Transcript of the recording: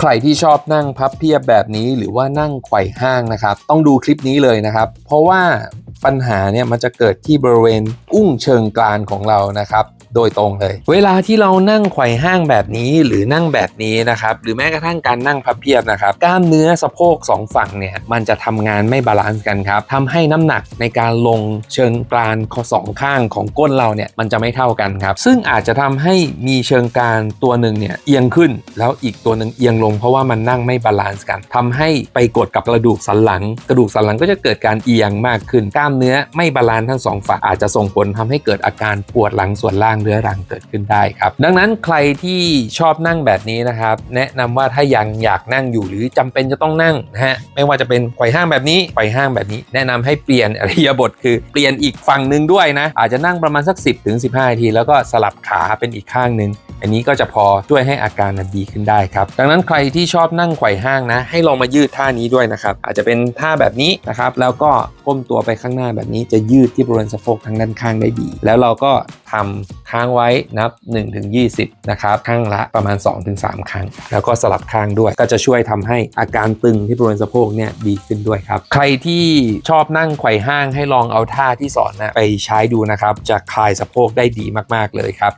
ใครที่ชอบนั่งพับเพียบแบบนี้หรือว่านั่งไขว่ห้างนะครับ ต้องดูคลิปนี้เลยนะครับ เพราะว่า ปัญหาเนี่ยมันจะเกิดที่บริเวณอุ้งเชิงกรานของเรานะครับโดยตรงเลย เวลาที่เรานั่งไขว่ห้างแบบนี้หรือนั่งแบบนี้นะครับหรือแม้กระทั่งการนั่งพับเพียบนะครับกล้ามเนื้อสะโพกสองฝั่งเนี่ยมันจะทำงานไม่บาลานซ์กันครับทำให้น้ำหนักในการลงเชิงกรานข้อสองข้างของก้นเราเนี่ยมันจะไม่เท่ากันครับ ซึ่งอาจจะทำให้มีเชิงกรานตัวหนึ่งเนี่ยเอียงขึ้น แล้วอีกตัวหนึ่งเอียงลงเพราะว่ามันนั่งไม่บาลานซ์กันทำให้ไปกดกับกระดูกสันหลัง กระดูกสันหลังก็จะเกิดการเอียงมากขึ้นกล้ามเนื้อไม่บาลานซ์ทั้งสองฝั่งอาจจะส่งผลทำให้เกิดอาการปวดหลังส่วนล่างเรื้อรังเกิดขึ้นได้ครับ ดังนั้นใครที่ชอบนั่งแบบนี้นะครับ แนะนำว่าถ้ายังอยากนั่งอยู่หรือจำเป็นจะต้องนั่งนะฮะไม่ว่าจะเป็นไขว่ห้างแบบนี้ไขว่ห้างแบบนี้ แนะนำให้เปลี่ยนอริยบทคือเปลี่ยนอีกฝั่งหนึ่งด้วยนะอาจจะนั่งประมาณสัก 10ถึง15นาทีแล้วก็สลับขาเป็นอีกข้างหนึ่ง อันนี้ก็จะพอช่วยให้อาการดีขึ้นได้ครับดังนั้นใครที่ชอบนั่งไขว่ห้างนะ ให้ลองมายืดท่านี้ด้วยนะครับ อาจจะเป็นท่าแบบนี้นะครับ แล้วก็ก้มตัวไปข้างหน้าแบบนี้จะยืดที่บริเวณสะโพกทางด้านข้างได้ดี แล้วเราก็ทำค้างไว้นับ1ถึง20 นะครับข้างละประมาณ 2-3ถึงครั้ง แล้วก็สลับข้างด้วย ก็จะช่วยทำให้อาการตึงที่บริเวณสะโพกเนี่ยดีขึ้นด้วยครับ ใครที่ชอบนั่งไขว่ห้างให้ลองเอาท่าที่สอนนะไปใช้ดูนะครับ จะคลายสะโพกได้ดีมากๆเลยครับ